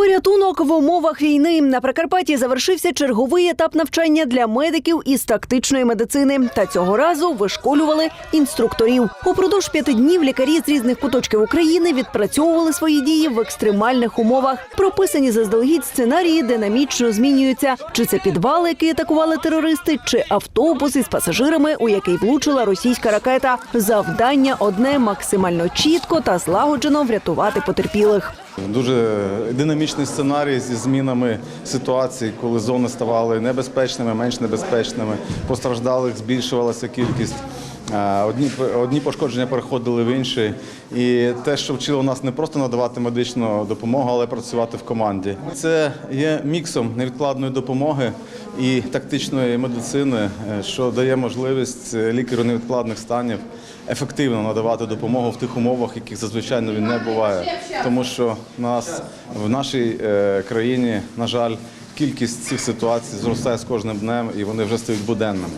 Порятунок в умовах війни на Прикарпатті завершився черговий етап навчання для медиків із тактичної медицини. Та цього разу вишколювали інструкторів. Упродовж п'яти днів лікарі з різних куточків України відпрацьовували свої дії в екстремальних умовах. Прописані заздалегідь сценарії динамічно змінюються. Чи це підвали, які атакували терористи, чи автобус із пасажирами, у який влучила російська ракета. Завдання одне максимально чітко та злагоджено врятувати потерпілих. Дуже динамічний сценарій зі змінами ситуації, коли зони ставали небезпечними, менш небезпечними. Постраждалих збільшувалася кількість. Одні, одні пошкодження переходили в інші. І те, що вчило нас не просто надавати медичну допомогу, але працювати в команді. Це є міксом невідкладної допомоги і тактичної медицини, е, що дає можливість е, лікарю невідкладних станів ефективно надавати допомогу в тих умовах, яких зазвичай він не буває. Тому що нас в нашій е, країні, на жаль, кількість цих ситуацій зростає з кожним днем, і вони вже стають буденними.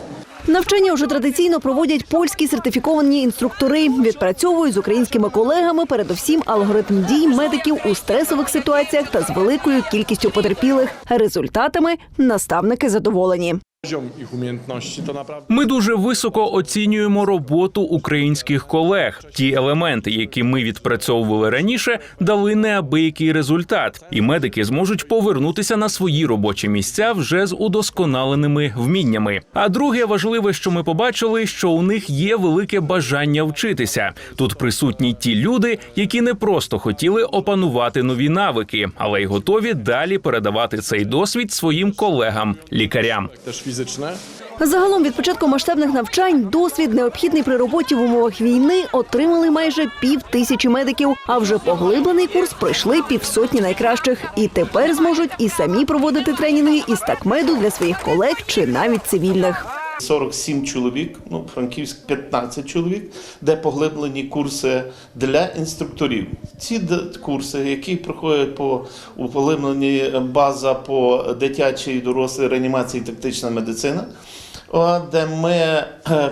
Навчання вже традиційно проводять польські сертифіковані інструктори. Відпрацьовують з українськими колегами передусім алгоритм дій медиків у стресових ситуаціях та з великою кількістю потерпілих. Результатами наставники задоволені. Poziom ich umiejętności to naprawdę Ми дуже високо оцінюємо роботу українських колег. Ті елементи, які ми відпрацьовували раніше, дали неабиякий результат, і медики зможуть повернутися на свої робочі місця вже з удосконаленими вміннями. А друге важливе, що ми побачили, що у них є велике бажання вчитися. Тут присутні ті люди, які не просто хотіли опанувати нові навики, але й готові далі передавати цей досвід своїм колегам, лікарям. Fizyczne. Загалом від початку масштабних навчань досвід необхідний при роботі в умовах війни отримали майже пів тисячі медиків. А вже поглиблений курс пройшли півсотні найкращих. І тепер зможуть і самі проводити тренінги із такмеду для своїх колег чи навіть цивільних. 47 чоловік, ну Франківськ 15 чоловік, де поглиблені курси для інструкторів. Ці курси, які проходять по у поглибленні база по дитячій дорослій реанімації тактична медицина. Де ми е,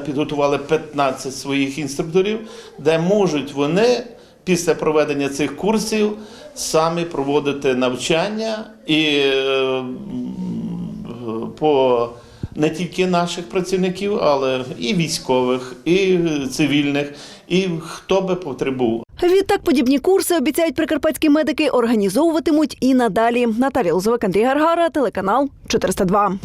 підготували 15 своїх інструкторів, де можуть вони після проведення цих курсів самі проводити навчання і е, по не тільки наших працівників, але і військових, і цивільних, і хто би потребував. Відтак подібні курси обіцяють прикарпатські медики організовуватимуть і надалі. Наталія Лозовик, Андрій Гаргара, телеканал 402.